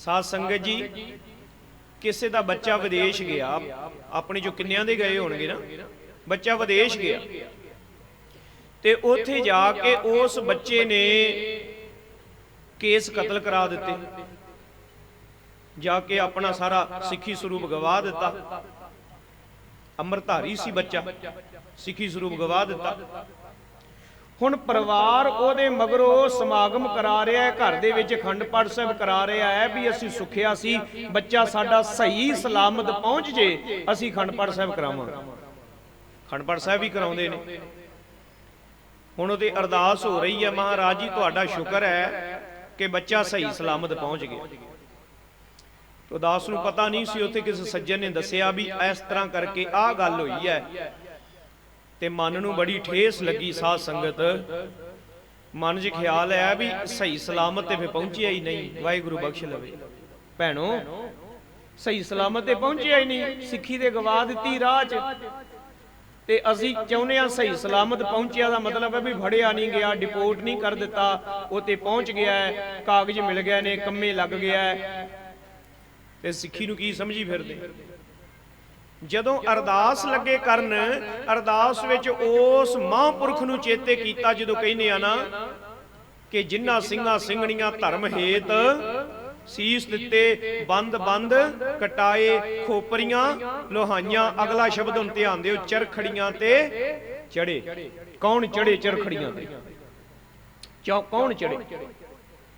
ਸਾਧ ਸੰਗਤ ਜੀ, ਕਿਸੇ ਦਾ ਬੱਚਾ ਵਿਦੇਸ਼ ਗਿਆ, ਆਪਣੇ ਜੋ ਕਿੰਨਿਆਂ ਦੇ ਗਏ ਹੋਣਗੇ ਨਾ, ਬੱਚਾ ਵਿਦੇਸ਼ ਗਿਆ। ਤੇ ਉੱਥੇ ਜਾ ਕੇ ਉਸ ਬੱਚੇ ਨੇ ਕੇਸ ਕਤਲ ਕਰਾ ਦਿੱਤੇ। ਜਾ ਕੇ ਆਪਣਾ ਸਾਰਾ ਸਿੱਖੀ ਸਰੂਪ ਗਵਾ ਦਿੱਤਾ। ਅੰਮ੍ਰਿਤਧਾਰੀ ਸੀ ਬੱਚਾ, ਸਿੱਖੀ ਸਰੂਪ ਗਵਾ ਦਿੱਤਾ। ਹੁਣ ਪਰਿਵਾਰ ਉਹਦੇ ਮਗਰੋਂ ਸਮਾਗਮ ਕਰਾ ਰਿਹਾ ਹੈ, ਘਰ ਦੇ ਵਿੱਚ ਖੰਡ ਪਾਠ ਸਾਹਿਬ ਕਰਾ ਰਿਹਾ ਹੈ ਵੀ ਅਸੀਂ ਸੁਖਿਆ ਸੀ, ਬੱਚਾ ਸਾਡਾ ਸਹੀ ਸਲਾਮਤ ਪਹੁੰਚ ਜੇ, ਅਸੀਂ ਖੰਡ ਪਾਠ ਸਾਹਿਬ ਕਰਾਵਾਂਗੇ। ਖੰਡ ਪਾਠ ਸਾਹਿਬ ਵੀ ਕਰਾਉਂਦੇ ਨੇ। ਹੁਣ ਉਹਦੇ ਅਰਦਾਸ ਹੋ ਰਹੀ ਹੈ, ਮਹਾਰਾਜ ਜੀ, ਤੁਹਾਡਾ ਸ਼ੁਕਰ ਹੈ ਕਿ ਬੱਚਾ ਸਹੀ ਸਲਾਮਤ ਪਹੁੰਚ ਗਿਆ। ਤੋ ਦਾਸ ਨੂੰ ਪਤਾ ਨਹੀਂ ਸੀ ਉੱਥੇ ਕਿਸੇ ਸੱਜਣ ਨੇ ਦੱਸਿਆ ਵੀ ਇਸ ਤਰ੍ਹਾਂ ਕਰਕੇ ਆਹ ਗੱਲ ਹੋਈ ਹੈ। ਤੇ ਮਨ ਨੂੰ ਬੜੀ ਠੇਸ ਲੱਗੀ ਸਾਧ ਸੰਗਤ। ਮਨ 'ਚ ਖਿਆਲ ਆਇਆ ਵੀ ਸਹੀ ਸਲਾਮਤ ਤੇ ਫੇ ਪਹੁੰਚਿਆ ਹੀ ਨਹੀਂ, ਵਾਹਿਗੁਰੂ ਬਖਸ਼ ਲਵੇ। ਭੈਣੋ, ਸਹੀ ਸਲਾਮਤ ਤੇ ਪਹੁੰਚਿਆ ਹੀ ਨਹੀਂ, ਸਿੱਖੀ ਦੇ ਗਵਾ ਦਿੱਤੀ ਰਾਹ 'ਚ। ਤੇ ਅਸੀਂ ਚਾਹੁੰਦੇ ਆ ਸਹੀ ਸਲਾਮਤ ਪਹੁੰਚਿਆ ਦਾ ਮਤਲਬ ਹੈ ਵੀ ਫੜਿਆ ਨਹੀਂ ਗਿਆ ਡਿਪੋਰਟ ਨਹੀਂ ਕਰ ਦਿੱਤਾ ਉਹ ਤੇ ਪਹੁੰਚ ਗਿਆ ਹੈ, ਕਾਗਜ਼ ਮਿਲ ਗਏ ਨੇ, ਕੰਮੇ ਲੱਗ ਗਿਆ ਹੈ। ਤੇ ਸਿੱਖੀ ਨੂੰ ਕੀ ਸਮਝੀ ਫਿਰਦੇ? ਜਦੋਂ ਅਰਦਾਸ ਲੱਗੇ ਕਰਨ ਅਰਦਾਸ ਵਿੱਚ ਉਸ ਮਹਾਂਪੁਰਖ ਨੂੰ ਚੇਤੇ ਕੀਤਾ ਜਦੋਂ ਕਹਿੰਦੇ ਆ ਨਾ ਕਿ ਜਿਨ੍ਹਾਂ ਸਿੰਘਾਂ ਸਿੰਘਣੀਆਂ ਧਰਮ ਹੇਤ ਸੀਸ ਦਿੱਤੇ ਬੰਦ ਬੰਦ ਕਟਾਏ ਖੋਪਰੀਆਂ ਲੋਹਾਈਆਂ ਅਗਲਾ ਸ਼ਬਦ ਹੁਣ ਧਿਆਨ ਦਿਓ ਚਰਖੜੀਆਂ ਤੇ ਚੜੇ। ਕੌਣ ਚੜੇ ਚਰਖੜੀਆਂ ਤੇ? ਚੌ ਕੌਣ ਚੜੇ?